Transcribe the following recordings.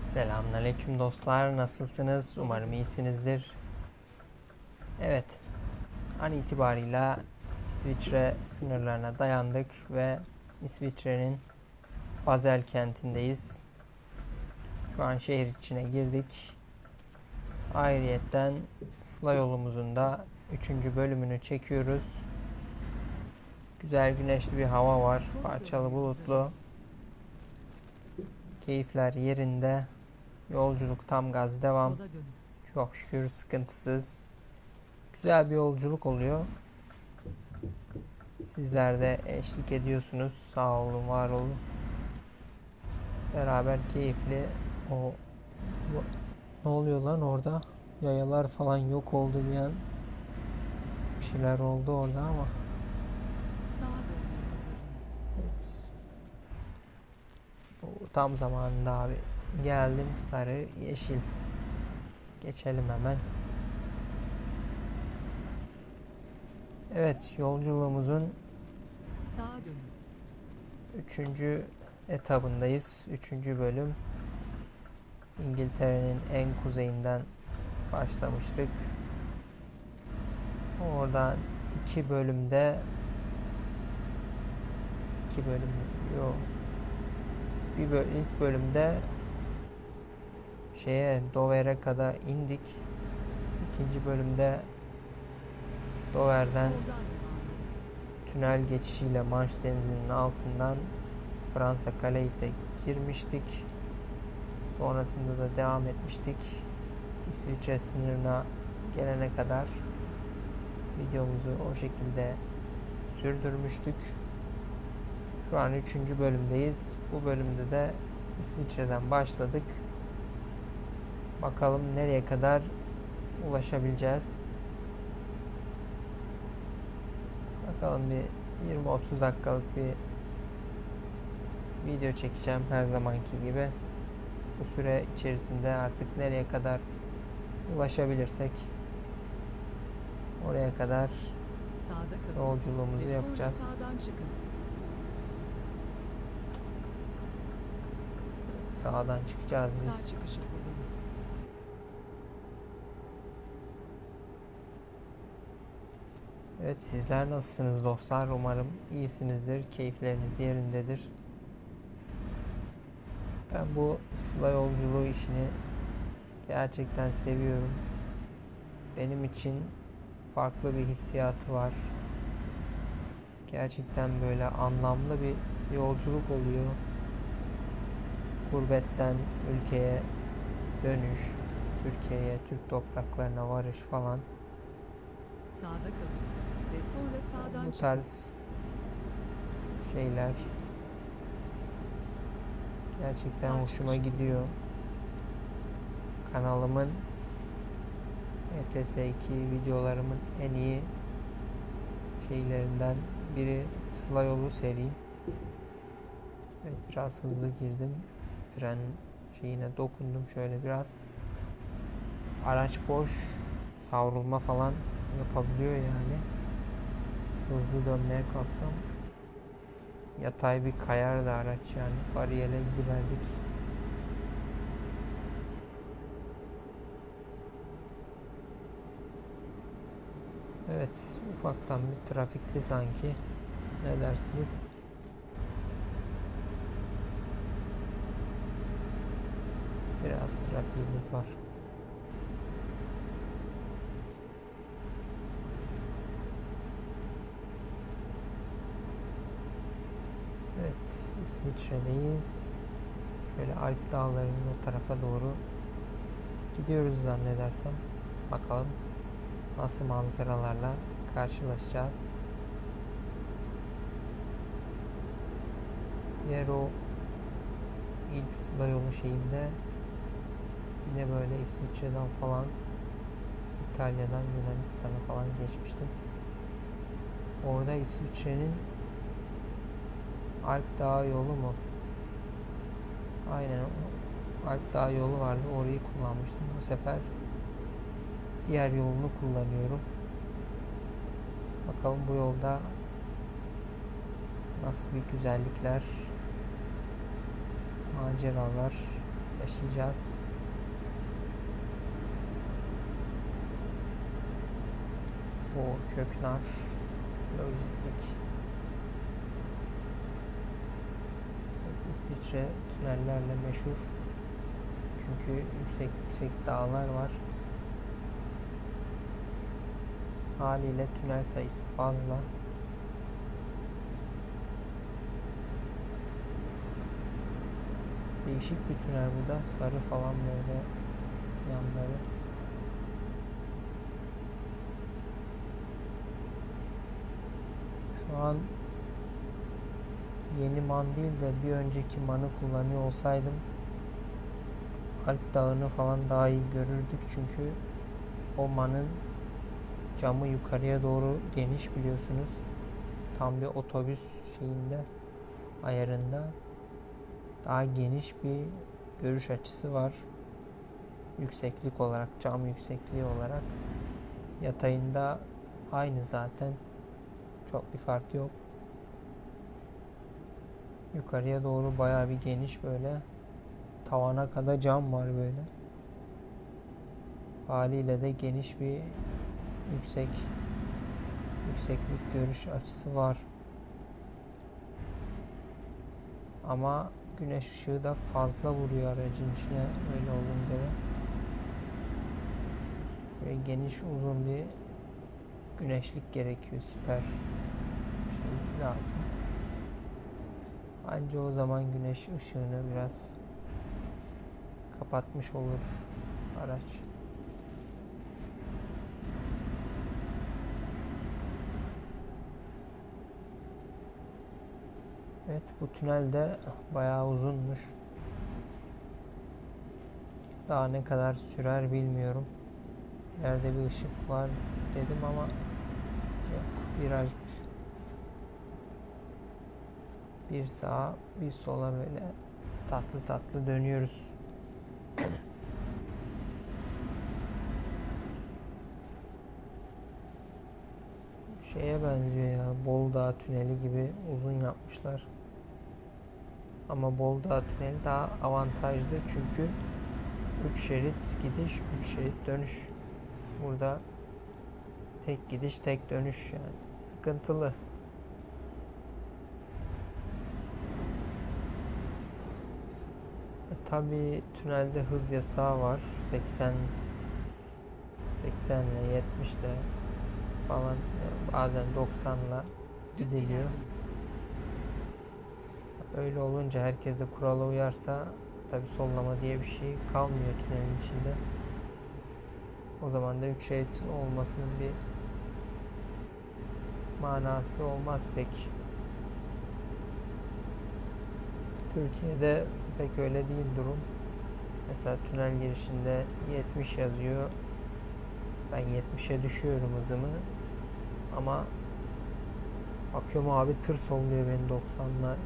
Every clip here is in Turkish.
Selamünaleyküm dostlar. Nasılsınız? Umarım iyisinizdir. Evet. An itibarıyla İsviçre sınırlarına dayandık ve İsviçre'nin Basel kentindeyiz. Şu an şehir içine girdik. Ayrıyetten Sıla yolumuzun da 3. bölümünü çekiyoruz. Güzel güneşli bir hava var. Parçalı bulutlu. Keyifler yerinde. Yolculuk tam gaz devam. Çok şükür sıkıntısız. Güzel bir yolculuk oluyor. Sizler de eşlik ediyorsunuz. Sağ olun, var olun. Beraber keyifli o ne oluyor lan orada? Yayalar falan yok oldu bir an. Bir şeyler oldu orada ama. Evet. Bu tam zamanında abi. Geldim sarı yeşil. Geçelim hemen. Evet yolculuğumuzun Sağa dönün. üçüncü etabındayız. Üçüncü bölüm. İngiltere'nin en kuzeyinden başlamıştık. Oradan iki bölümde iki bölüm yok. Bir böl ilk bölümde şeye Dover'e kadar indik. İkinci bölümde Dover'den tünel geçişiyle Manş Denizi'nin altından Fransa Calais girmiştik. Sonrasında da devam etmiştik. İsviçre sınırına gelene kadar videomuzu o şekilde sürdürmüştük. Şu an 3. bölümdeyiz. Bu bölümde de İsviçre'den başladık. Bakalım nereye kadar ulaşabileceğiz. Bakalım bir 20-30 dakikalık bir video çekeceğim her zamanki gibi. Bu süre içerisinde artık nereye kadar ulaşabilirsek oraya kadar yolculuğumuzu yapacağız. Sağdan çıkacağız biz. çıkışı kullanın. Evet sizler nasılsınız dostlar? Umarım iyisinizdir. Keyifleriniz yerindedir. Ben bu sıla yolculuğu işini gerçekten seviyorum. Benim için farklı bir hissiyatı var. Gerçekten böyle anlamlı bir yolculuk oluyor. Gurbetten ülkeye dönüş, Türkiye'ye, Türk topraklarına varış falan. Sağda kalın. Ve sonra sağdan Bu tarz şeyler gerçekten Sağ hoşuma çıkış. gidiyor. Kanalımın ETS2 videolarımın en iyi şeylerinden biri Sıla Yolu serim. Evet biraz hızlı girdim. Fren şeyine dokundum şöyle biraz. Araç boş savrulma falan yapabiliyor yani hızlı dönmeye kalksam yatay bir kayardı araç yani bariyere girerdik. Evet ufaktan bir trafikli sanki ne dersiniz? Biraz trafiğimiz var. Evet, İsviçre'deyiz. Şöyle Alp dağlarının o tarafa doğru gidiyoruz zannedersem. Bakalım nasıl manzaralarla karşılaşacağız. Diğer o ilk sıla yolu şeyimde yine böyle İsviçre'den falan İtalya'dan Yunanistan'a falan geçmiştim. Orada İsviçre'nin Alp Dağı yolu mu? Aynen Alp Dağı yolu vardı. Orayı kullanmıştım. Bu sefer diğer yolunu kullanıyorum. Bakalım bu yolda nasıl bir güzellikler, maceralar yaşayacağız. O köknar, lojistik. Evet, İsviçre tünellerle meşhur. Çünkü yüksek yüksek dağlar var. Haliyle tünel sayısı fazla. Değişik bir tünel bu da. Sarı falan böyle yanları. Şu an yeni man değil de bir önceki manı kullanıyor olsaydım Alp Dağı'nı falan daha iyi görürdük çünkü o manın camı yukarıya doğru geniş biliyorsunuz. Tam bir otobüs şeyinde ayarında daha geniş bir görüş açısı var. Yükseklik olarak, cam yüksekliği olarak. Yatayında aynı zaten. Çok bir fark yok. Yukarıya doğru bayağı bir geniş böyle. Tavana kadar cam var böyle. Haliyle de geniş bir yüksek yükseklik görüş açısı var. Ama güneş ışığı da fazla vuruyor aracın içine öyle olunca da. Böyle geniş uzun bir güneşlik gerekiyor siper şey lazım. Anca o zaman güneş ışığını biraz kapatmış olur araç. Evet bu tünel de bayağı uzunmuş. Daha ne kadar sürer bilmiyorum. İleride bir ışık var dedim ama yok virajmış. Bir sağa bir sola böyle tatlı tatlı dönüyoruz. Şeye benziyor ya Bolu Dağı tüneli gibi uzun yapmışlar. Ama Bolu Dağı tüneli daha avantajlı çünkü 3 şerit gidiş 3 şerit dönüş. Burada tek gidiş tek dönüş yani sıkıntılı. Tabi tünelde hız yasağı var. 80 80 ile 70 ile falan bazen 90 ile gidiliyor. Öyle olunca herkes de kurala uyarsa tabi sollama diye bir şey kalmıyor tünelin içinde. O zaman da 3 şerit olmasının bir manası olmaz pek. Türkiye'de pek öyle değil durum. Mesela tünel girişinde 70 yazıyor. Ben 70'e düşüyorum hızımı. Ama bakıyorum abi tır solluyor beni 90'la.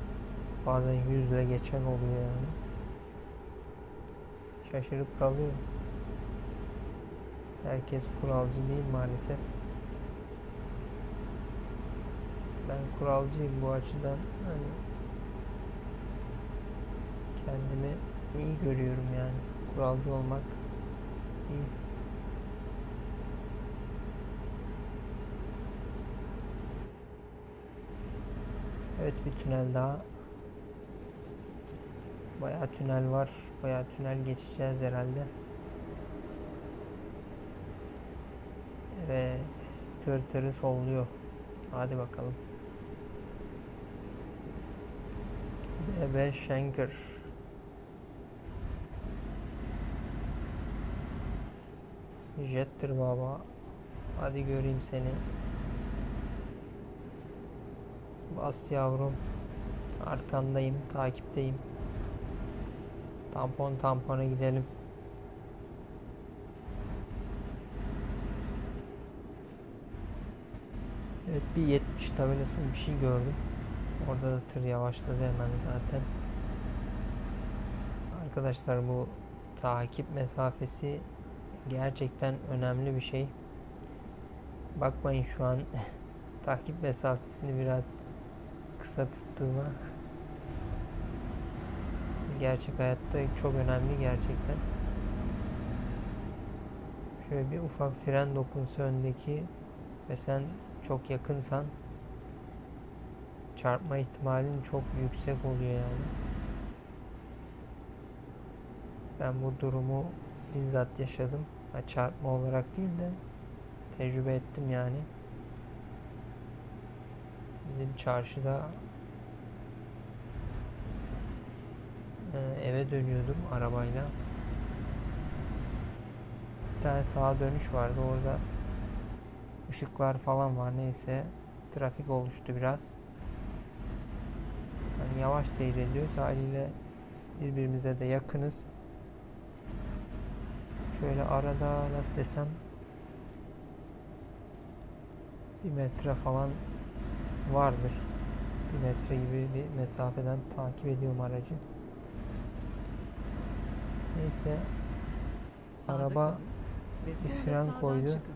Bazen 100 ile geçen oluyor yani. Şaşırıp kalıyorum. Herkes kuralcı değil maalesef. Ben kuralcıyım bu açıdan. Hani kendimi iyi görüyorum yani. Kuralcı olmak iyi. Evet bir tünel daha. Bayağı tünel var. Bayağı tünel geçeceğiz herhalde. Evet. Tır tırı solluyor. Hadi bakalım. DB Schenker. Jettir baba. Hadi göreyim seni. Bas yavrum. Arkandayım, takipteyim. Tampon tampona gidelim. Evet bir 70 tabelası bir şey gördüm. Orada da tır yavaşladı hemen zaten. Arkadaşlar bu takip mesafesi gerçekten önemli bir şey. Bakmayın şu an takip mesafesini biraz kısa tuttuğuma. Gerçek hayatta çok önemli gerçekten. Şöyle bir ufak fren dokunsa öndeki ve sen çok yakınsan çarpma ihtimalin çok yüksek oluyor yani. Ben bu durumu bizzat yaşadım. Ha, çarpma olarak değil de tecrübe ettim yani. Bizim çarşıda e, eve dönüyordum arabayla. Bir tane sağa dönüş vardı orada. Işıklar falan var neyse. Trafik oluştu biraz. Yani yavaş seyrediyoruz haliyle birbirimize de yakınız. Şöyle arada nasıl desem bir metre falan vardır. Bir metre gibi bir mesafeden takip ediyorum aracı. Neyse Sağda Araba bir fren koydu. çıkın.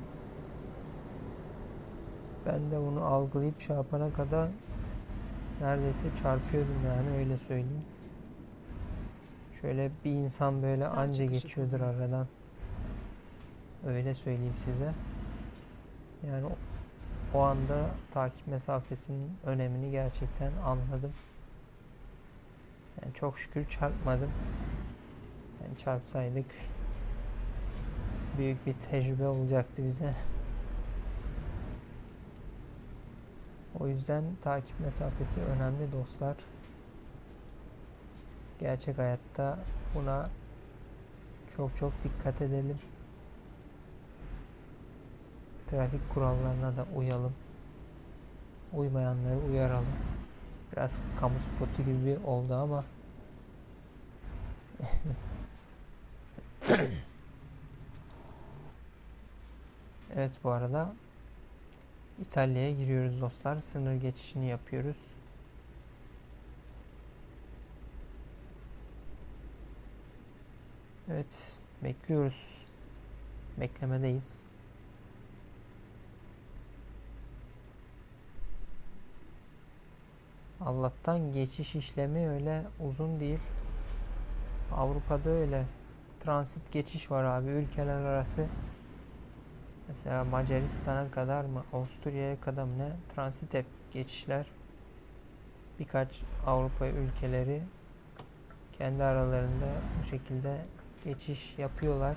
ben de onu algılayıp yapana kadar neredeyse çarpıyordum yani öyle söyleyeyim. Şöyle bir insan böyle Sağ anca geçiyordur aradan. Öyle söyleyeyim size. Yani o, anda takip mesafesinin önemini gerçekten anladım. Yani çok şükür çarpmadım. Yani çarpsaydık büyük bir tecrübe olacaktı bize. O yüzden takip mesafesi önemli dostlar. Gerçek hayatta buna çok çok dikkat edelim. Trafik kurallarına da uyalım. Uymayanları uyaralım. Biraz kamu spotu gibi oldu ama Evet bu arada İtalya'ya giriyoruz dostlar. Sınır geçişini yapıyoruz. Evet, bekliyoruz. Beklemedeyiz. Allah'tan geçiş işlemi öyle uzun değil. Avrupa'da öyle. Transit geçiş var abi ülkeler arası. Mesela Macaristan'a kadar mı, Avusturya'ya kadar mı ne transit hep geçişler. Birkaç Avrupa ülkeleri kendi aralarında bu şekilde geçiş yapıyorlar.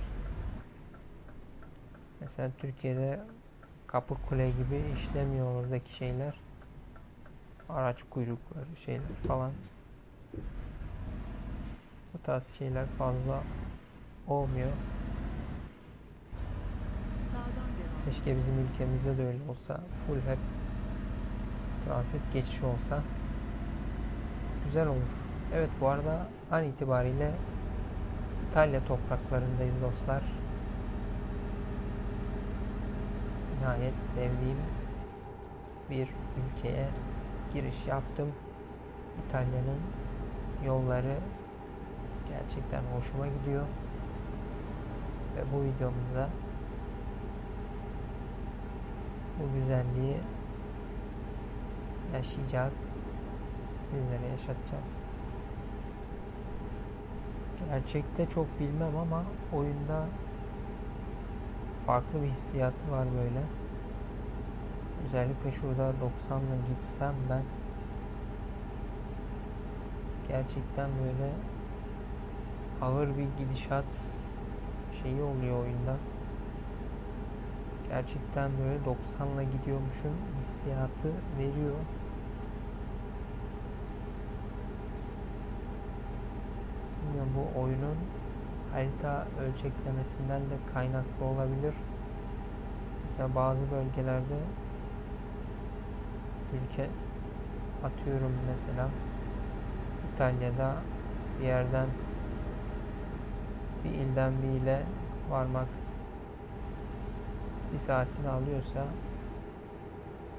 Mesela Türkiye'de Kapıkule gibi işlemiyor oradaki şeyler. Araç kuyrukları şeyler falan. Bu tarz şeyler fazla olmuyor. Keşke bizim ülkemizde de öyle olsa. Full hep transit geçiş olsa güzel olur. Evet bu arada an itibariyle İtalya topraklarındayız dostlar. Nihayet sevdiğim bir ülkeye giriş yaptım. İtalya'nın yolları gerçekten hoşuma gidiyor. Ve bu videomda bu güzelliği yaşayacağız. Sizlere yaşatacağım. Gerçekte çok bilmem ama oyunda farklı bir hissiyatı var böyle. Özellikle şurada 90'la gitsem ben gerçekten böyle ağır bir gidişat şeyi oluyor oyunda. Gerçekten böyle 90'la gidiyormuşum hissiyatı veriyor. Bilmiyorum bu oyunun harita ölçeklemesinden de kaynaklı olabilir. Mesela bazı bölgelerde ülke. Atıyorum mesela İtalya'da bir yerden bir ilden bir ile varmak bir saatini alıyorsa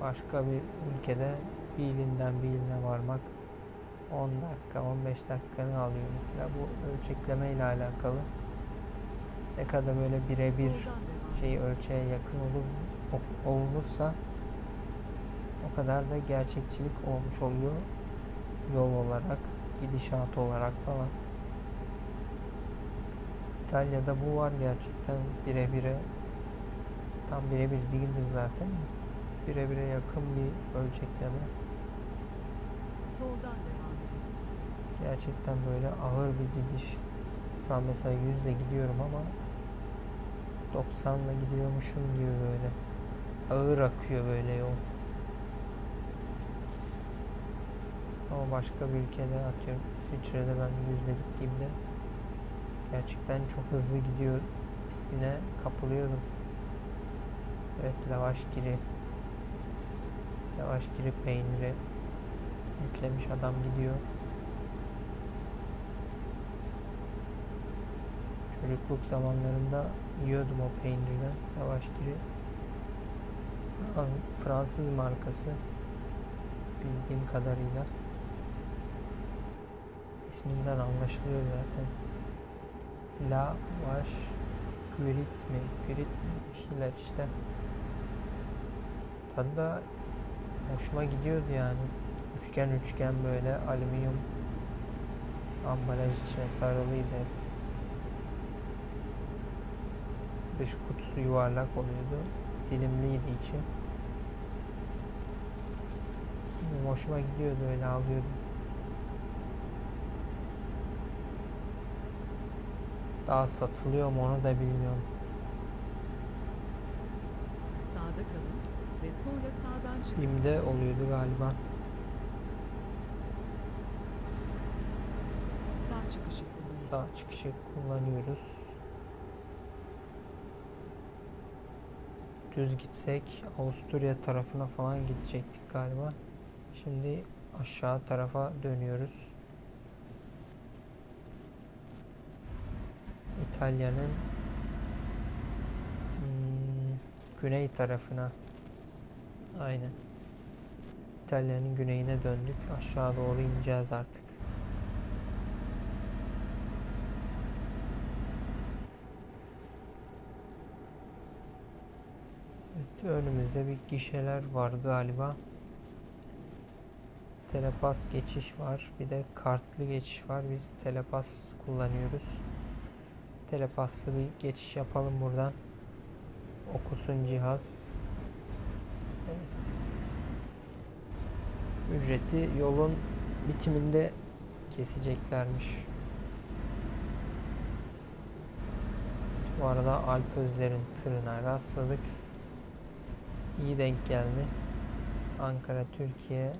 başka bir ülkede bir ilinden bir iline varmak 10 dakika 15 dakikanı alıyor. Mesela bu ölçekleme ile alakalı ne kadar böyle birebir şey ölçeğe yakın olur o- olunursa o kadar da gerçekçilik olmuş oluyor. Yol olarak gidişat olarak falan. İtalya'da bu var gerçekten birebire. Tam birebir değildir zaten. Birebire yakın bir ölçekleme. Soldan devam edin. gerçekten böyle ağır bir gidiş. Şu an mesela 100 ile gidiyorum ama 90 ile gidiyormuşum gibi böyle. Ağır akıyor böyle yol ama başka bir ülkede atıyorum İsviçre'de ben 100 ile gittiğimde gerçekten çok hızlı gidiyor hissine kapılıyordum. Evet lavaş giri lavaş giri peyniri yüklemiş adam gidiyor. Çocukluk zamanlarında yiyordum o peynirden lavaş giri. Fran- Fransız markası bildiğim kadarıyla isminden anlaşılıyor zaten La Vache Gurit mi? Gurit mi? Bir şeyler işte. Tadı da hoşuma gidiyordu yani. Üçgen üçgen böyle alüminyum ambalaj içine sarılıydı hep. Dış kutusu yuvarlak oluyordu. Dilimliydi içi. Bilmiyorum, Hoşuma gidiyordu öyle alıyordum. Daha satılıyor mu onu da bilmiyorum. Sağda kalın ve sonra sağdan çıkın. BİM'de oluyordu galiba. Sağ çıkışı kullanın. Sağ çıkışı kullanıyoruz. Düz gitsek Avusturya tarafına falan gidecektik galiba. Şimdi aşağı tarafa dönüyoruz. İtalya'nın hmm, güney tarafına. Aynen. İtalya'nın güneyine döndük. Aşağı doğru ineceğiz artık. Evet, önümüzde bir gişeler var galiba. Telepas geçiş var. Bir de kartlı geçiş var. Biz telepas kullanıyoruz. Telepaslı bir geçiş yapalım buradan. Okusun cihaz. Evet. Ücreti yolun bitiminde keseceklermiş. Bu arada Alp Özler'in tırına rastladık. İyi denk geldi. Ankara, Türkiye,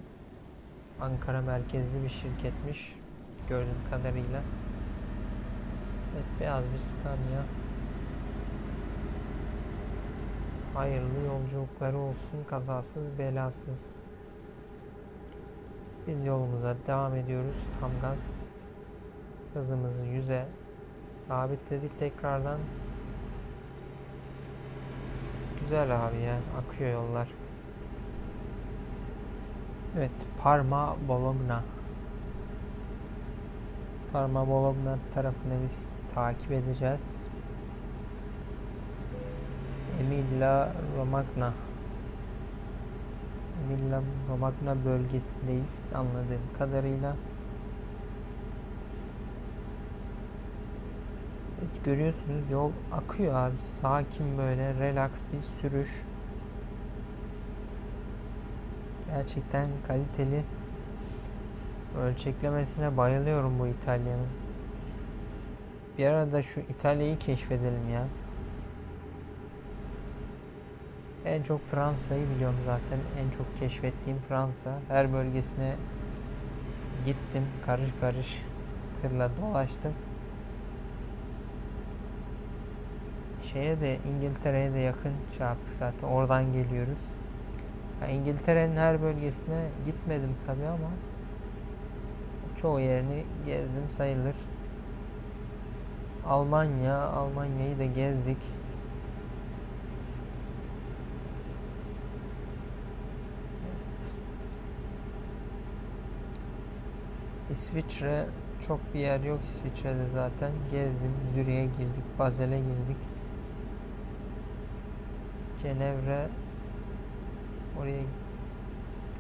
Ankara merkezli bir şirketmiş. Gördüğüm kadarıyla. Evet, beyaz bir Scania. Hayırlı yolculukları olsun, kazasız belasız. Biz yolumuza devam ediyoruz. Tam gaz. Hızımızı 100'e sabitledik tekrardan. Güzel abi ya. Akıyor yollar. Evet. Parma Bologna. Parma Bologna tarafını biz takip edeceğiz. Emilia Romagna. Emilia Romagna bölgesindeyiz anladığım kadarıyla. Evet görüyorsunuz yol akıyor abi. Sakin böyle relax bir sürüş. Gerçekten kaliteli. Ölçeklemesine bayılıyorum bu İtalya'nın. Bir arada şu İtalya'yı keşfedelim ya. En çok Fransa'yı biliyorum zaten. En çok keşfettiğim Fransa. Her bölgesine gittim. Karış karış tırla dolaştım. Şeye de İngiltere'ye de yakın şey yaptık zaten. Oradan geliyoruz. Ya İngiltere'nin her bölgesine gitmedim tabi ama çoğu yerini gezdim sayılır. Almanya, Almanya'yı da gezdik. Evet. İsviçre çok bir yer yok İsviçre'de zaten. Gezdim. Zürih'e girdik, Bazel'e girdik. Cenevre oraya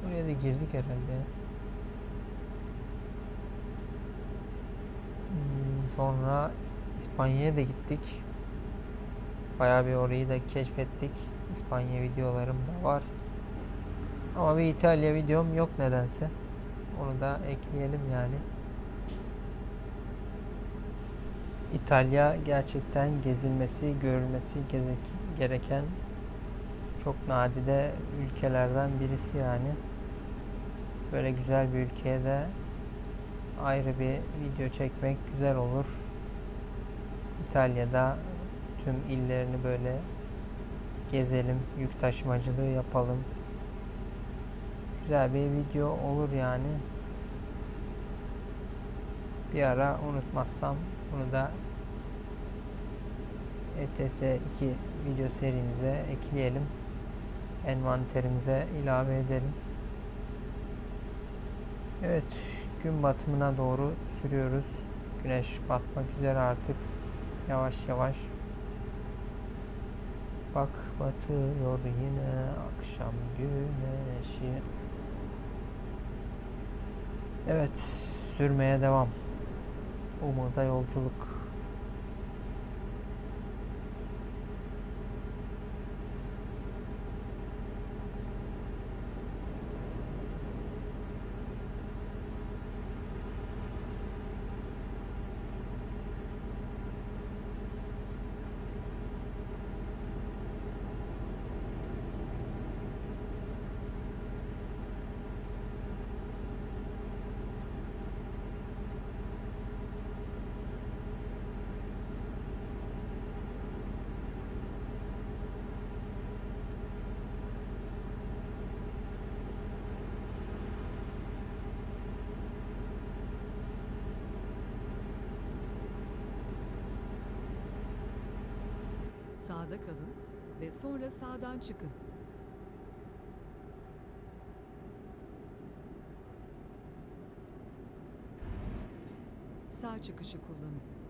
oraya da girdik herhalde. Hmm, sonra İspanya'ya da gittik. Bayağı bir orayı da keşfettik. İspanya videolarım da var. Ama bir İtalya videom yok nedense. Onu da ekleyelim yani. İtalya gerçekten gezilmesi, görülmesi gereken çok nadide ülkelerden birisi yani. Böyle güzel bir ülkeye de ayrı bir video çekmek güzel olur. İtalya'da tüm illerini böyle gezelim, yük taşımacılığı yapalım. Güzel bir video olur yani. Bir ara unutmazsam bunu da ETS 2 video serimize ekleyelim. Envanterimize ilave edelim. Evet, gün batımına doğru sürüyoruz. Güneş batmak üzere artık. Yavaş yavaş. Bak batıyor yine akşam güneşi. Evet, sürmeye devam. Umuda yolculuk. Sağda kalın ve sonra sağdan çıkın. Sağ çıkışı kullanın.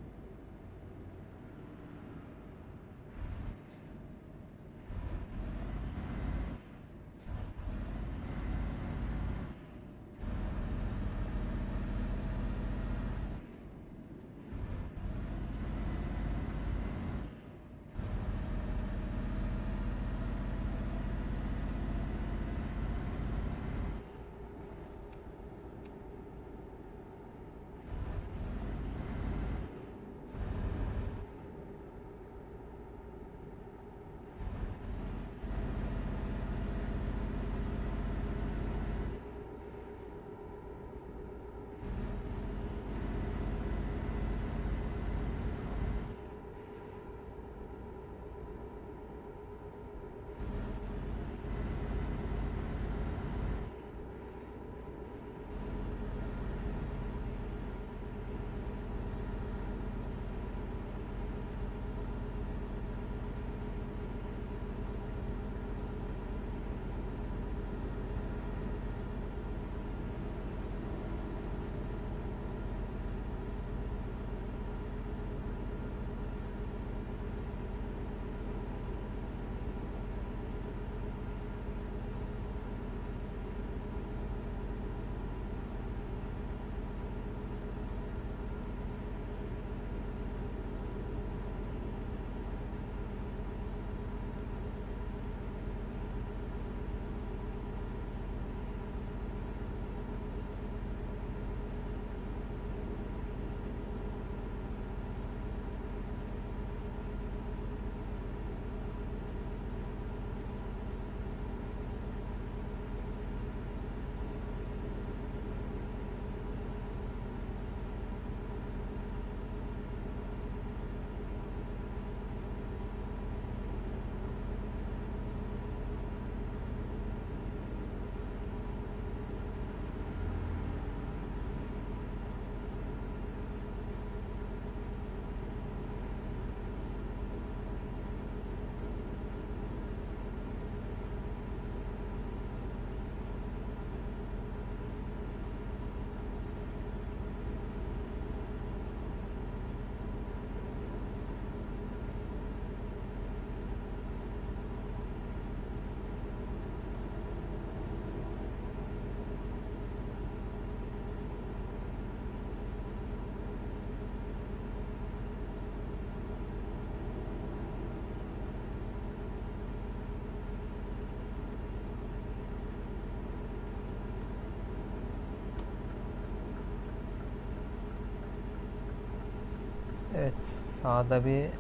Evet, sağda bir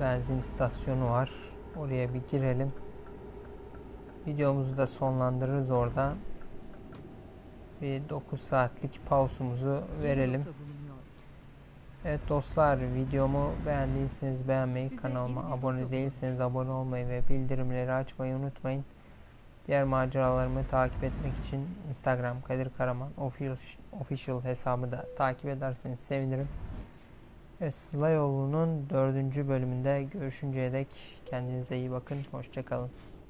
benzin istasyonu var. Oraya bir girelim. Videomuzu da sonlandırırız orada. Bir 9 saatlik pausumuzu verelim. Evet dostlar, videomu beğendiyseniz beğenmeyi, Size kanalıma abone değilseniz abone olmayı ve bildirimleri açmayı unutmayın. Diğer maceralarımı takip etmek için Instagram Kadir Karaman official hesabı da takip ederseniz sevinirim. Evet, Sıla Yolu'nun dördüncü bölümünde görüşünceye dek kendinize iyi bakın. Hoşçakalın.